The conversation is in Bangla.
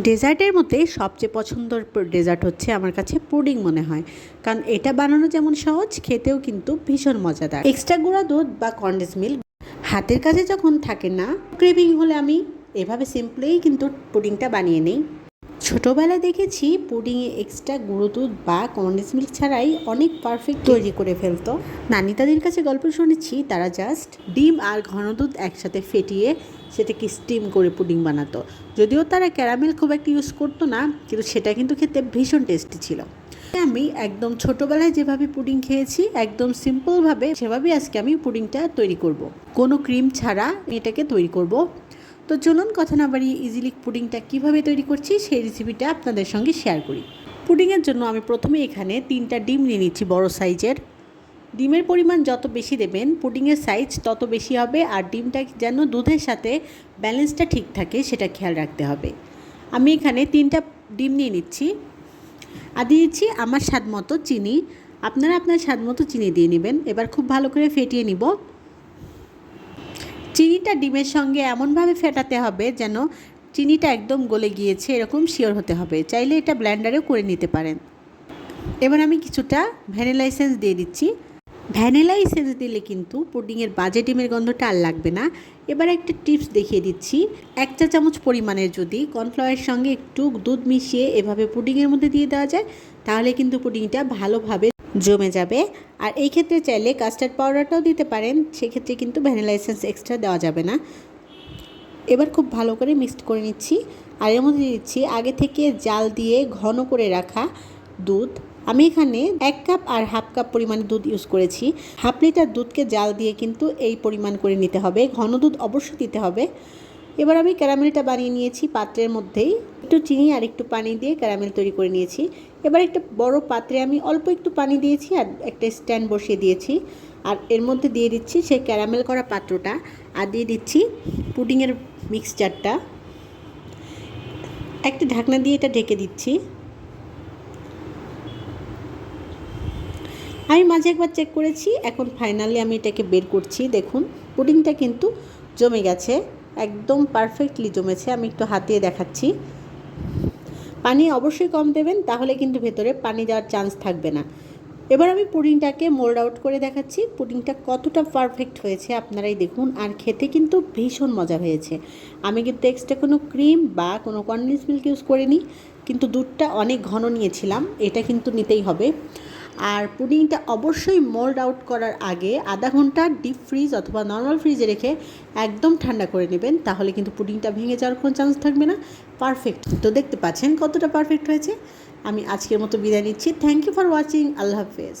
ডেজার্টের মধ্যে সবচেয়ে পছন্দর ডেজার্ট হচ্ছে আমার কাছে পুডিং মনে হয়। কারণ এটা বানানো যেমন সহজ, খেতেও কিন্তু ভীষণ মজাদার। এক্সট্রা গুঁড়া দুধ বা কন্ডেন্স মিল্ক হাতের কাছে যখন থাকে না ক্রেভিং হলে আমি এভাবে সিম্পলেই কিন্তু পুডিংটা বানিয়ে নিই। ছোটোবেলায় দেখেছি পুডিংয়ে এক্সট্রা গুঁড়ো দুধ বা কন্ডেন্স মিল্ক ছাড়াই অনেক পারফেক্ট তৈরি করে ফেলতো নানি তাদের কাছে গল্প শুনেছি, তারা জাস্ট ডিম আর ঘন দুধ একসাথে ফেটিয়ে সেটাকে স্টিম করে পুডিং বানাতো যদিও তারা ক্যারামেল খুব একটা ইউজ করতো না, কিন্তু সেটা কিন্তু খেতে ভীষণ টেস্টি ছিল আমি একদম ছোটোবেলায় যেভাবে পুডিং খেয়েছি, একদম সিম্পলভাবে সেভাবেই আজকে আমি পুডিংটা তৈরি করব। কোনো ক্রিম ছাড়া এটাকে তৈরি করব। তো চলুন কথা না বাড়িয়ে ইজিলি পুডিংটা কীভাবে তৈরি করছি সেই রেসিপিটা আপনাদের সঙ্গে শেয়ার করি। পুডিংয়ের জন্য আমি প্রথমে এখানে তিনটা ডিম নিয়ে নিচ্ছি বড় সাইজের ডিমের পরিমাণ যত বেশি দেবেন পুডিংয়ের সাইজ তত বেশি হবে আর ডিমটা যেন দুধের সাথে ব্যালেন্সটা ঠিক থাকে সেটা খেয়াল রাখতে হবে। আমি এখানে তিনটা ডিম নিয়ে নিচ্ছি। আর দিয়েছি আমার স্বাদ মতো চিনি। আপনারা আপনার স্বাদ মতো চিনি দিয়ে নেবেন। এবার খুব ভালো করে ফেটিয়ে নিব। চিনিটা ডিমের সঙ্গে এমনভাবে ফেটাতে হবে যেন চিনিটা একদম গলে গিয়েছে, এরকম শিওর হতে হবে। চাইলে এটা ব্ল্যান্ডারেও করে নিতে পারেন। এবার আমি কিছুটা ভ্যানিলা এসেন্স দিয়ে দিচ্ছি। ভ্যানিলা এসেন্স দিলে কিন্তু পুডিংয়ের বাজে ডিমের গন্ধটা আর লাগবে না। এবার একটা টিপস দেখিয়ে দিচ্ছি। এক চা চামচ পরিমাণের যদি কর্নফ্লাওয়ারের সঙ্গে একটু দুধ মিশিয়ে এভাবে পুডিংয়ের মধ্যে দিয়ে দেওয়া যায়, তাহলে কিন্তু পুডিংটা ভালোভাবে জমে যাবে। আর এই ক্ষেত্রে চাইলে কাস্টার্ড পাউডারটাও দিতে পারেন, সেক্ষেত্রে কিন্তু ভ্যানিলা এসেন্স এক্সট্রা দেওয়া যাবে না। এবার খুব ভালো করে মিক্সড করে নিচ্ছি। আর এর মধ্যে দিচ্ছি আগে থেকে জাল দিয়ে ঘন করে রাখা দুধ। আমি এখানে এক কাপ আর হাফ কাপ পরিমাণে দুধ ইউজ করেছি। হাফ লিটার দুধকে জাল দিয়ে কিন্তু এই পরিমাণ করে নিতে হবে। ঘন দুধ অবশ্যই দিতে হবে। এবার আমি ক্যারামেলটা বানিয়ে নিয়েছি পাত্রের মধ্যেই। একটু চিনি আর একটু পানি দিয়ে ক্যারামেল তৈরি করে নিয়েছি। এবার একটা বড় পাত্রে আমি অল্প একটু পানি দিয়েছি আর একটা স্ট্যান্ড বসিয়ে দিয়েছি। আর এর মধ্যে দিয়ে দিচ্ছি সেই ক্যারামেল করা পাত্রটা আর দিয়ে দিচ্ছি পুডিংয়ের মিক্সচারটা। একটা ঢাকনা দিয়ে এটা ঢেকে দিচ্ছি। আমি মাঝে একবার চেক করেছি, এখন ফাইনালি আমি এটাকে বের করছি। দেখুন, পুডিংটা কিন্তু জমে গেছে, একদম পারফেক্টলি জমেছে। আমি একটু হাতিয়ে দেখাচ্ছি। পানি অবশ্যই কম দেবেন, তাহলে কিন্তু ভেতরে পানি যাওয়ার চান্স থাকবে না। এবার আমি পুডিংটাকে মোল্ড আউট করে দেখাচ্ছি। পুডিংটা কতটা পারফেক্ট হয়েছে আপনারাই দেখুন, আর খেতে কিন্তু ভীষণ মজা হয়েছে। আমি কিন্তু এক্সট্রা কোনো ক্রিম বা কোনো কন্ডেন্স মিল্ক ইউজ করিনি, কিন্তু দুধটা অনেক ঘন নিয়েছিলাম, এটা কিন্তু নিতেই হবে। আর পুডিংটা অবশ্যই মোল্ড আউট করার আগে আধা ঘণ্টা ডিপ ফ্রিজ অথবা নর্মাল ফ্রিজে রেখে একদম ঠান্ডা করে নেবেন, তাহলে কিন্তু পুডিংটা ভেঙে যাওয়ার কোনো চান্স থাকবে না। পারফেক্ট তো দেখতে পাচ্ছেন কতটা পারফেক্ট হয়েছে? আমি আজকের মতো বিদায় নিচ্ছি। থ্যাংক ইউ ফর ওয়াচিং আল্লাহ হাফেজ।